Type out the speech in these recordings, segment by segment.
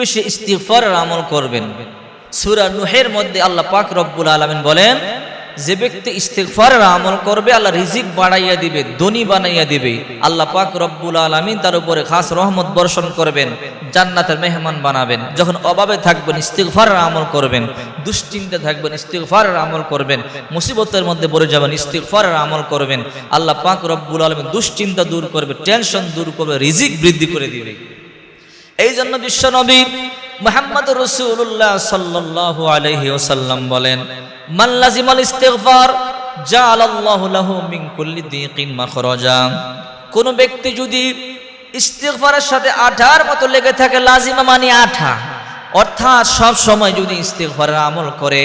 বেশি ইস্তিগফারের আমল করবেন। সূরা নুহের মধ্যে আল্লাহ পাক রব্বুল আলামিন বলেন, যে ব্যক্তি ইস্তিগফারের আমল করবে, আল্লাহ রিজিক বাড়াইয়া দিবে, ধনী বানাইয়া দিবে। আল্লাহ পাক রব্বুল আলামিন তার উপরে খাস রহমত বর্ষণ করবেন, জান্নাতের মেহমান বানাবেন। যখন অভাবে থাকবেন, ইস্তিগফারের আমল করবেন। দুশ্চিন্তা থাকবেন, ইস্তিগফারের আমল করবেন। মুসিবতের মধ্যে পড়ে যাবেন, ইস্তিগফারের আমল করবেন। আল্লাহ পাক রব্বুল আলামিন দুশ্চিন্তা দূর করবে, টেনশন দূর করবে, রিজিক বৃদ্ধি করে দিবে। এই জন্য বিশ্বনবী মোহাম্মদ রসুল্লাহ সাল্লাহ আলহি ওসাল্লাম বলেন মাল্লাজিমাল ইস্তেগফার, জাআলাল্লাহু লাহু কুল্লি দিকিন মাখরাজা। কোন ব্যক্তি যদি ইস্তেগফারের সাথে আঠার মতো লেগে থাকে, লাজিমা মানে আঠা। অর্থাৎ সব সময় যদি ইস্তেগফারের আমল করে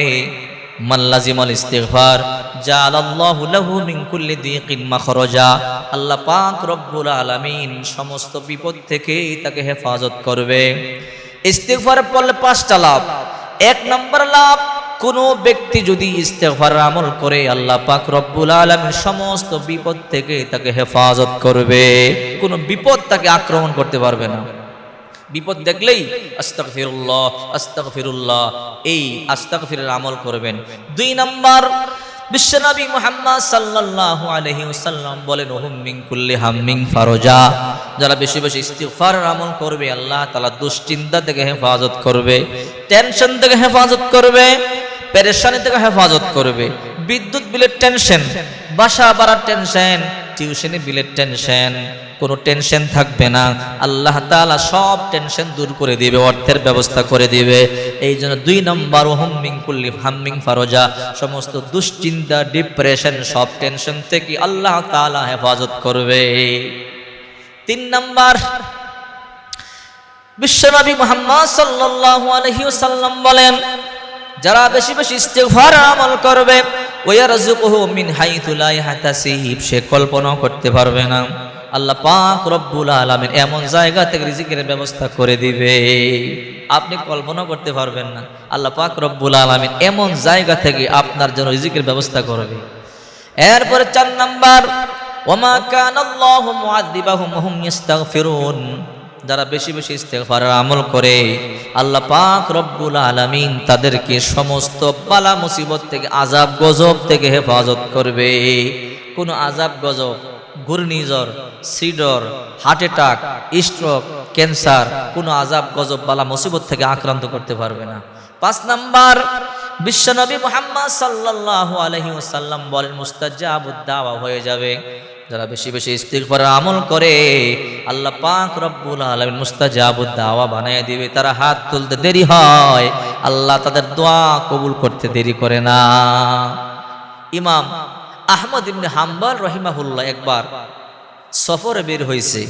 মাল্লাজিমাল ইস্তেগফার জাআলাল্লাহু লাহু মিন কুল্লি দিকিন মাখরাজা। আল্লাহ পাক রব্বুল আলামিন সমস্ত বিপদ থেকে তাকে হেফাজত করবে। ইস্তেগফার পড়লে পাঁচটা লাভ। এক নম্বর লাভ, কোন ব্যক্তি যদি ইস্তেগফার আমল করে, আল্লাহ পাক রব্বুল আলামিন সমস্ত বিপদ থেকে তাকে হেফাজত করবে। কোন বিপদ তাকে আক্রমণ করতে পারবে না। বিপদ দেখলেই আস্তাগফিরুল্লাহ আস্তাগফিরুল্লাহ, এই আস্তাগফিরের আমল করবেন। দুই নম্বর, বিশ্বনবী মুহাম্মদ সাল্লাল্লাহু আলাইহি ওয়াসাল্লাম বলেন, ওহুম কুল্লি হাম্মিন ফারজা। যারা বেশি বেশি ইস্তিগফারের আমল করবে, আল্লাহ তাআলা দুশ্চিন্তা থেকে হেফাজত করবে, টেনশন থেকে হেফাজত করবে, পেরেশানি থেকে হেফাজত করবে। বিদ্যুৎ বিলের টেনশন, বাসা বাড়ার টেনশন টিউশনি বিলের টেনশন, কোনো টেনশন থাকবে না। আল্লাহ তাআলা সব টেনশন দূর করে দিবে, অর্থের ব্যবস্থা করে দিবে। এই জন্য দুই নম্বর হোমিং কুল্লি হাম্মিং ফারোজা, সমস্ত দুশ্চিন্তা, ডিপ্রেশন, সব টেনশন থেকে আল্লাহ তাআলা হেফাজত করবে। তিন নম্বর, বিশ্বনবী মুহাম্মদ সাল্লাল্লাহু আলাইহি ওয়াসাল্লাম বলেন, যারা বেশি বেশি ইস্তেগফার আমল করবে মিন সে কল্পনা করতে পারবে না। আল্লাহ পাক রব্বুল আলামিন এমন জায়গা থেকে রিজিকের ব্যবস্থা করে দিবে। আপনি কল্পনা করতে পারবেন না। আল্লাহ পাক রব্বুল আলামিন এমন জায়গা থেকে আপনার জন্য রিজিকের ব্যবস্থা করবে। এরপরে চার নাম্বার, ওমা কানাল্লাহু মুআযিবাহুম ওয়া হুম ইস্তাগফিরুন যারা বেশি বেশি ইস্তেগফারের আমল করে, আল্লাহ পাক রব্বুল আলামিন তাদেরকে সমস্ত বালা মুসিবত থেকে আজাব গজব থেকে হেফাজত করবে। কোনো আজাব গজব, ঘূর্ণিঝড়, Sidr, heart attack, stroke, cancer, কোনো আজাব গজব, বালা মুসিবত থেকে আক্রান্ত করতে পারবে না। পাঁচ নাম্বার, বিশ্বনবী মোহাম্মদ সাল্লাল্লাহু আলাইহি ওয়াসাল্লাম বলেন, মুস্তাজাবুদ দাওয়া হয়ে যাবে। যারা বেশি বেশি ইস্তিগফারের আমল করে, আল্লাহ পাক রব্বুল আলামিন মুস্তাজাবুদ দাওয়া বানায় দিবে। তারা হাত তুলতে দেরি হয়, আল্লাহ তাদের দোয়া কবুল করতে দেরি করে না। ইমাম আহমদ ইবনে হাম্বল রহিমাহুল্লাহ একবার সফরে বের হয়েছে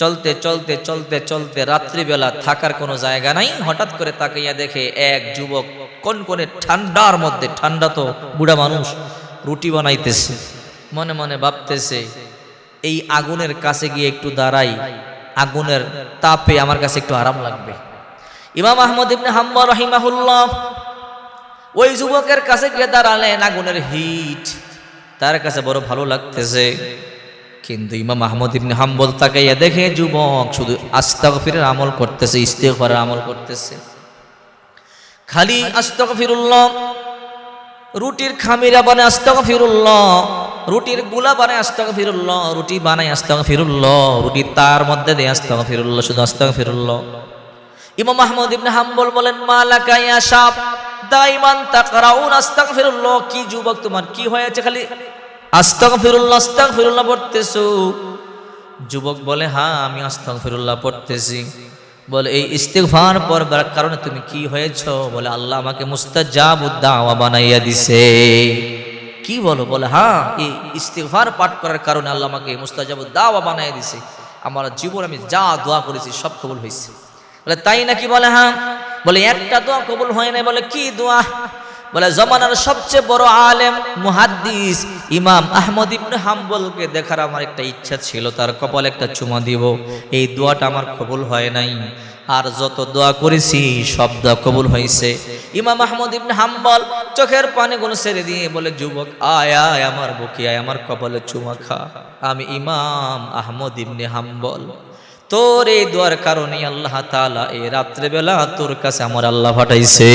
চলতে চলতে চলতে চলতে রাত্রিবেলা থাকার কোনো জায়গা নাই। হঠাৎ করে তাকাইয়া দেখে এক যুবক কোন কোনে ঠান্ডার মধ্যে, ঠান্ডা তো বুড়া মানুষ, রুটি বানাইতেছে। মনে মনে ভাবতেছে, এই আগুনের কাছে গিয়ে একটু দাঁড়াই, আগুনের তাপে আমার কাছে একটু আরাম লাগবে। ইমাম আহমদ ইবনে হাম্বা রহিমাহুল্লাহ ওই যুবকের কাছে গিয়ে দাঁড়ালেন আগুনের হিট। তার কাছে বড় ভালো লাগতেছে। কিন্তু ইমাম আহমদ ইবনে হাম্বল তাকাইয়া দেখে যুবক শুধু আস্তাগফিরের আমল করতেছে, ইস্তেগফারের আমল করতেছে। খালি আস্তাগফিরুল্লাহ, রুটির খামিরা বানায় আস্তাগফিরুল্লাহ। রুটিরগুলা বানায় আস্তাগফিরুল্লাহ, রুটি বানায় আস্তাগফিরুল্লাহ, রুটি তার মধ্যে দিয়ে দেয় আস্তাগফিরুল্লাহ, শুধু আস্তাগফিরুল্লাহ। ইমাম আহমদ ইবনে হাম্বল বলেন, মালাকা ইয়া সাব দাইমান তাকরাউন আস্তাগফিরুল্লাহ। কি যুবক তোমার, কি হয়েছে খালি? আস্তাগফিরুল্লাহ আস্তাগফিরুল্লাহ পড়তেছো। যুবক বলে হ্যাঁ আমি আস্তাগফিরুল্লাহ পড়তেছি। বলে, এই ইস্তিগফার পড়বার কারণে তুমি কি হয়েছো? বলে, আল্লাহ আমাকে মুস্তাজাবুদ দাওয়া বানাইয়া দিছে। কি বলো? বলে হ্যাঁ এই ইস্তেফার পাঠ করার কারণে আল্লাহ আমাকে মুস্তাজাবু দাওয়া বানায় দিছে। আমার জীবন আমি যা দোয়া করেছি সব কবুল হয়েছে। বলে, তাই নাকি? বলে হ্যাঁ। বলে, একটা দোয়া কবুল হয় না বলে, কি দোয়া? বলে, জমানার সবচেয়ে বড় আলেম, মুহাদ্দিস ইমাম আহমদ ইবনে হাম্বলকে দেখার আমার একটা ইচ্ছা ছিল, তার কপালে একটা চুমা দিব। এই দোয়াটা আমার কবুল হয় নাই। আর যত দোয়া করেছি, সব দোয়া কবুল হয়েছে। ইমাম আহমদ ইবনে হাম্বল চোখের পানিগুলো ছেড়ে দিয়ে বলে, যুবক, আয় আয়, আমার বুকে, আয়, আমার কপালে চুমা খা। আমি ইমাম আহমদ ইবনে হাম্বল। তোর এই দোয়ার কারণে আল্লাহ তাআলা এই রাত্রেবেলা তোর কাছে আমার আল্লাহ পাঠাইছে।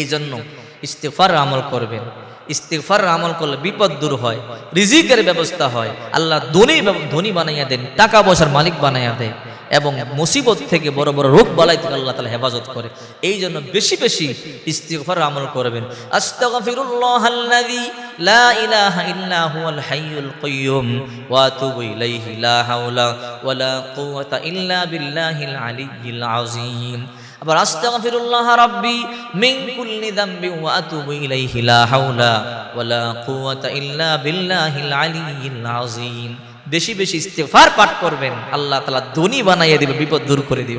এই জন্য ইস্তেফার আমল করবেন। ইস্তেফার আমল করলে বিপদ দূর হয়, রিজিকের ব্যবস্থা হয়। আল্লাহ ধনী ধনী বানাইয়া দেন, টাকা পয়সার মালিক বানাইয়া দেয় এবং মুসিবত থেকে বড় বড় রোগ বালাই থেকে আল্লাহ তালা হেফাজত করে। এই জন্য বেশি বেশি ইস্তিগফার আমল করবেন। আস্তাগফিরুল্লাহাল্লাযী লা ওয়া আবার আস্তাগফিরুল্লাহ রাব্বি মিন কুল্লি যামবি ওয়া আতুবু ইলাইহি লা হাওলা ওয়া লা কুওয়াতা ইল্লা বিল্লাহিল আলিয়্যিল আযীম। বেশি বেশি ইস্তেগফার পাঠ করবেন, আল্লাহ তাআলা ধনী বানাইয়া দিবে, বিপদ দূর করে দিবে।